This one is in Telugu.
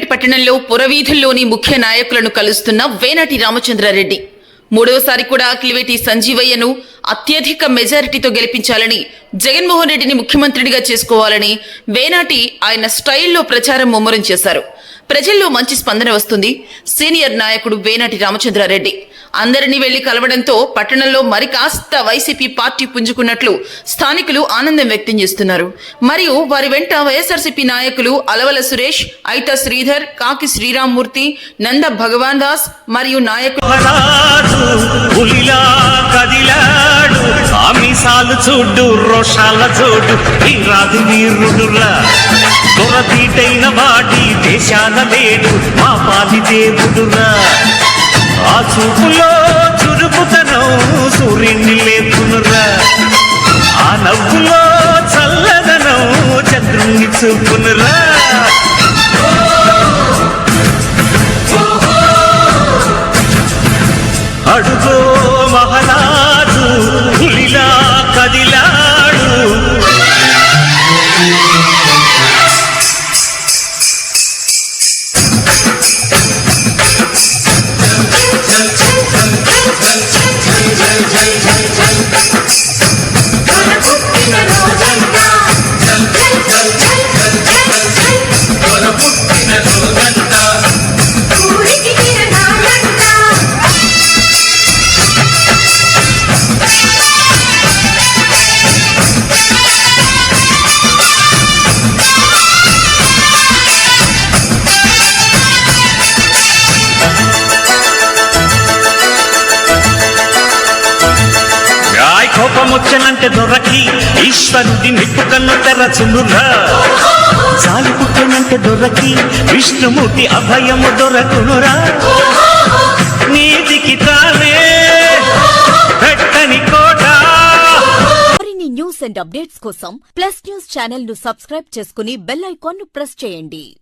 సూర్యాపేట పట్టణంలో పురవీధుల్లోని ముఖ్య నాయకులను కలుస్తున్న వేనాటి రామచంద్రారెడ్డి. మూడవసారి కూడా కిలివేటి సంజీవయ్యను అత్యధిక మెజారిటీతో గెలిపించాలని జగన్మోహన్ రెడ్డిని ముఖ్యమంత్రినిగా చేసుకోవాలని వేనాటి ఆయన స్టైల్లో ప్రచారం ముమ్మరం చేశారు. ప్రజల్లో మంచి స్పందన వస్తుంది. సీనియర్ నాయకుడు వేనాటి రామచంద్రారెడ్డి. అందరినీ వెళ్ళి కలవడంతో పట్టణంలో మరి కాస్త వైసీపీ పార్టీ పుంజుకున్నట్లు స్థానికులు ఆనందం వ్యక్తం చేస్తున్నారు. మరియు వారి వెంట వైఎస్ఆర్సీపీ నాయకులు అలవల సురేష్ ఐత శ్రీధర్ కాకి శ్రీరామ్మూర్తి నంద భగవాన్ దాస్ మరియు నాయకులు మహారాజు పులిలా కదిలాడు. ఆమిసాలు చూడు రోషాల చూడు ఈ రాజు వీరుడురా తొరతీటైన వాటి దేశాన లేడు మా పాలి దేవుడురా. ఆ చూపులో చురుకుతనం సూర్యుని లేపునురా. ఆ నవ్వులో చల్లదనం చంద్రుణ్ణి చూపునురా. మహారాజు పులిలా కదిలా రాయ్ దొరకి ఈశ్వరుడి నిప్పు కన్ను తెరచునురా. చాలు పుట్టనంటే దొరకి విష్ణుమూర్తి అభయము దొరకునురా. నీతికి తానే పెట్టని కోట. మరిన్ని న్యూస్ అండ్ అప్డేట్స్ కోసం ప్లస్ న్యూస్ ఛానల్ను సబ్స్క్రైబ్ చేసుకుని బెల్ ఐకాన్ను ప్రెస్ చేయండి.